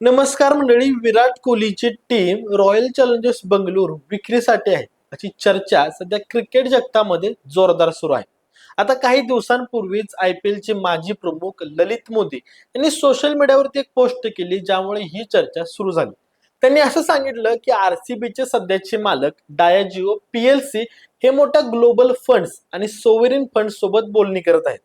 नमस्कार मंडळी विराट कोहलीची टीम रॉयल चॅलेंजर्स बंगलोर विक्रीसाठी आहे. अशी चर्चा सध्या क्रिकेट जगतामध्ये जोरदार सुरू आहे. आता काही दिवसांपूर्वीच आय पी एलचे माजी प्रमुख ललित मोदी यांनी सोशल मीडियावरती एक पोस्ट केली ज्यामुळे ही चर्चा सुरू झाली. त्यांनी असं सांगितलं की आरसीबीचे सध्याचे मालक डायाजिओ पीएलसी हे मोठ्या ग्लोबल फंड्स आणि सोवेरिन फंड सोबत बोलणी करत आहेत.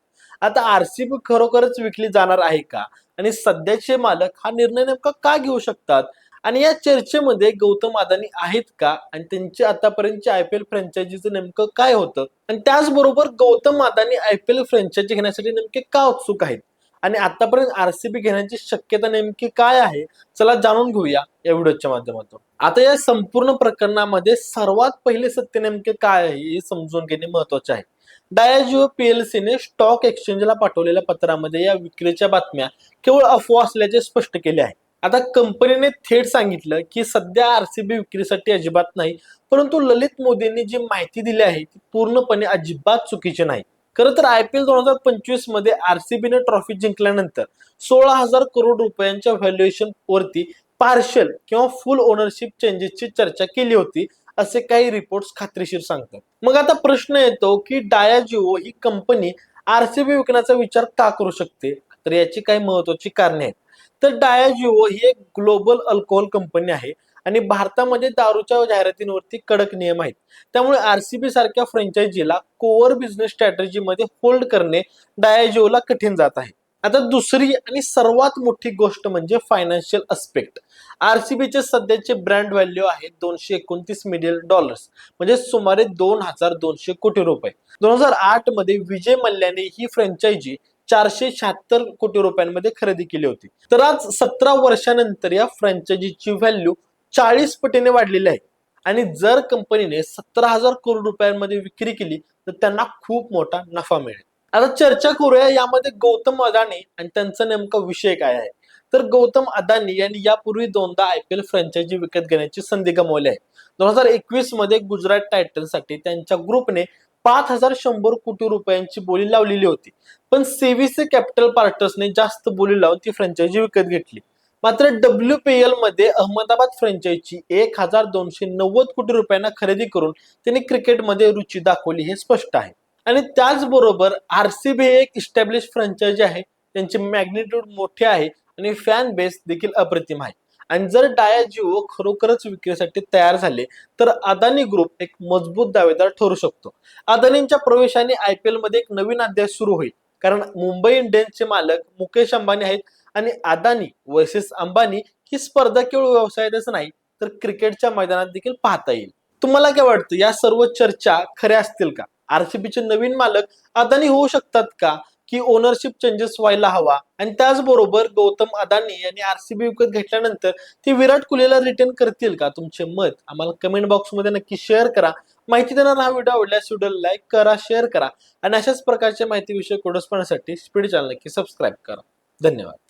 आता आरसीबी खरोखरच विकली जाणार आहे का? आणि सध्याचे मालक हा निर्णय नेमका का घेऊ शकतात? आणि या चर्चेमध्ये गौतम अदानी आहेत का? आणि त्यांचे आतापर्यंतची आय पी एल फ्रँचायझीचं नेमकं काय होतं? आणि त्याचबरोबर Gautam Adani I P L franchise घेण्यासाठी नेमके का उत्सुक आहेत? आणि आतापर्यंत आरसीबी घेण्याची शक्यता नेमकी काय आहे चला जाणून घेऊया या व्हिडिओच्या माध्यमातून. आता या संपूर्ण प्रकरणामध्ये सर्वात पहिले सत्य नेमके काय आहे हे समजून घेणे महत्त्वाचे आहे. डायाजिओ पीएलसीने स्टॉक एक्सचेंजला पाठवलेल्या पत्रामध्ये या विक्रीच्या बातम्या केवळ अफवा असल्याचे स्पष्ट केले आहे. आता कंपनीने थेट सांगितलं की सध्या आरसीबी विक्रीसाठी अजिबात नाही परंतु ललित मोदींनी जी माहिती दिली आहे ती पूर्णपणे अजिबात चुकीची नाही. खरं तर आय पी एल दोन हजार पंचवीसमध्ये आरसीबीने ट्रॉफी जिंकल्यानंतर सोळा हजार करोड रुपयांच्या व्हॅल्युएशन वरती पार्शल किंवा फुल ओनरशिप चेंजेसची चर्चा केली होती असे काही रिपोर्ट्स खात्रीशीर सांगतात. मग आता प्रश्न येतो की डायाजिओ ही कंपनी आरसीबी विकण्याचा विचार का करू शकते? तर याची काही महत्वाची कारणे आहेत. तर डायाजिओ ही एक ग्लोबल अल्कोहोल कंपनी आहे. आणि भारतामध्ये दारूच्या जाहिरातींवरती कडक नियम आहेत. त्यामुळे आरसीबी सारख्या फ्रँचायझीला कोअर बिझनेस स्ट्रॅटेजीमध्ये होल्ड करणे डायाजिओला कठीण जात आहे. आता दुसरी आणि सर्वात मोठी गोष्ट म्हणजे फायनान्शियल अस्पेक्ट आरसीबीचे सध्याचे ब्रँड व्हॅल्यू आहे दोनशे एकोणतीस मिलियन डॉलर्स म्हणजे सुमारे दोन हजार दोनशे कोटी रुपये. दोन हजार आठमध्ये विजय मल्ल्याने ही फ्रँचायझी चारशे शहात्तर कोटी रुपयांमध्ये खरेदी केली होती. तर आज सतरा वर्षानंतर या फ्रँचायझीची व्हॅल्यू चाळीस पटीने वाढलेली आहे. आणि जर कंपनीने सतरा हजार करोड रुपयांमध्ये विक्री केली तर त्यांना खूप मोठा नफा मिळेल. आता चर्चा करूया यामध्ये गौतम अदानी आणि त्यांचा नेमका विषय काय आहे. तर गौतम अदानी यांनी यापूर्वी दोनदा आय पी एल फ्रँचायझी विकत घेण्याची संधी गमावली आहे. दोन हजार एकवीसमध्ये गुजरात टायटन्ससाठी त्यांच्या ग्रुपने पाच हजार शंभर कोटी रुपयांची बोली लावलेली होती. पण सेव्हिसे कॅपिटल पार्टनर्सने जास्त बोली लावून ती फ्रँचायझी विकत घेतली. मात्र डब्ल्यू पी एलमध्ये अहमदाबाद फ्रँचायझी एक हजार दोनशे नव्वद कोटी रुपयांना खरेदी करून त्यांनी क्रिकेटमध्ये रुची दाखवली हे स्पष्ट आहे. आणि त्याचबरोबर आरसीबी बी एक इस्टॅब्लिश फ्रँचायझी आहे. त्यांचे मॅग्निट्यूड मोठे आहे आणि फॅन बेस देखील अप्रतिम आहे. आणि जर डायाजिओ खरोखरच विक्रीसाठी तयार झाले तर अदानी ग्रुप एक मजबूत दावेदार ठरू शकतो. अदानींच्या प्रवेशाने आय पी एलमध्ये एक नवीन अध्याय सुरू होईल. कारण मुंबई इंडियन्सचे मालक मुकेश अंबानी आहेत आणि अदानी वर्सेस अंबानी ही स्पर्धा केवळ व्यवसायातच नाही तर क्रिकेटच्या मैदानात देखील पाहता येईल. तुम्हाला काय वाटतं? या सर्व चर्चा खऱ्या असतील का? आरसीबीचे नवीन मालक अदानी होऊ शकतात का? की ओनरशिप चेंजेस व्हायला हवा. आणि त्याचबरोबर गौतम अदानी यांनी आरसीबी विकत घेतल्यानंतर ती विराट कोहलीला रिटर्न करतील का? तुमचे मत आम्हाला कमेंट बॉक्समध्ये नक्की शेअर करा. माहिती देणार हा व्हिडिओ आवडल्यास व्हिडिओ लाईक करा शेअर करा. आणि अशाच प्रकारच्या माहितीविषयक व्हिडिओज पाहण्यासाठी स्पीड चॅनल नक्की सबस्क्राईब करा. धन्यवाद.